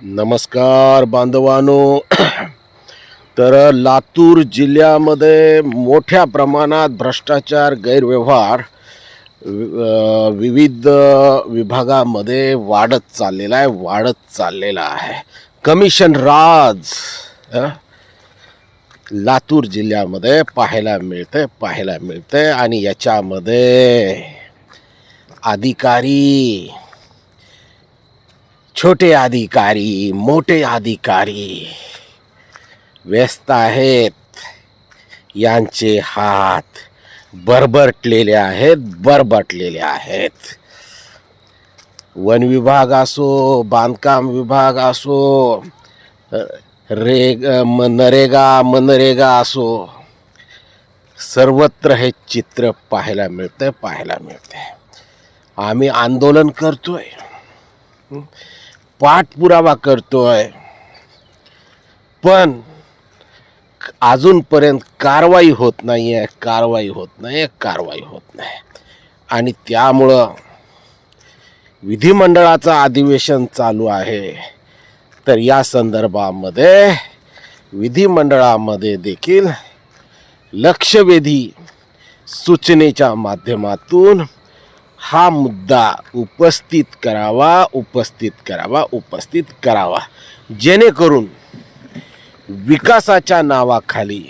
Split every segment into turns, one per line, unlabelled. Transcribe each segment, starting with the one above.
नमस्कार बांधवानो. तर लातूर जिल्ह्यामध्ये मोठ्या प्रमाणात भ्रष्टाचार गैरव्यवहार विविध विभागामध्ये वाढत चाललेला आहे वाढत चाललेला आहे. कमिशन राज लातूर जिल्ह्यामध्ये पाहायला मिळते पाहायला मिळते आणि याच्यामध्ये अधिकारी छोटे अधिकारी मोठे अधिकारी व्यस्त आहेत. यांचे हात बरबटलेले आहेत बरबटलेले आहेत. वन विभाग असो बांधकाम विभाग असो रेग म- नरेगा मनरेगा असो सर्वत्र हे चित्र पाहायला मिळतं पाहायला मिळतं आम्ही आंदोलन करतोय. पाठपुरावा करतोय. पण अजूनपर्यंत कारवाई होत नाही आहे कारवाई होत नाही कारवाई होत नाही. आणि त्यामुळं विधिमंडळाचं अधिवेशन चालू आहे. तर या संदर्भामध्ये विधिमंडळामध्ये देखील लक्षवेधी सूचनेच्या माध्यमातून हा मुद्दा उपस्थित करावा उपस्थित करावा उपस्थित करावा. जेणेकरून विकासाच्या नावाखाली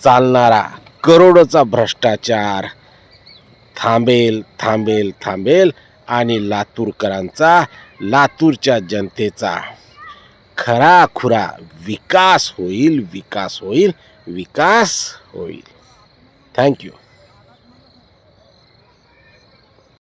चालणारा करोडोचा भ्रष्टाचार थांबेल थांबेल थांबेल आणि लातूरकरांचा लातूरच्या जनतेचा खरा खुरा विकास होईल विकास होईल विकास होईल. थँक्यू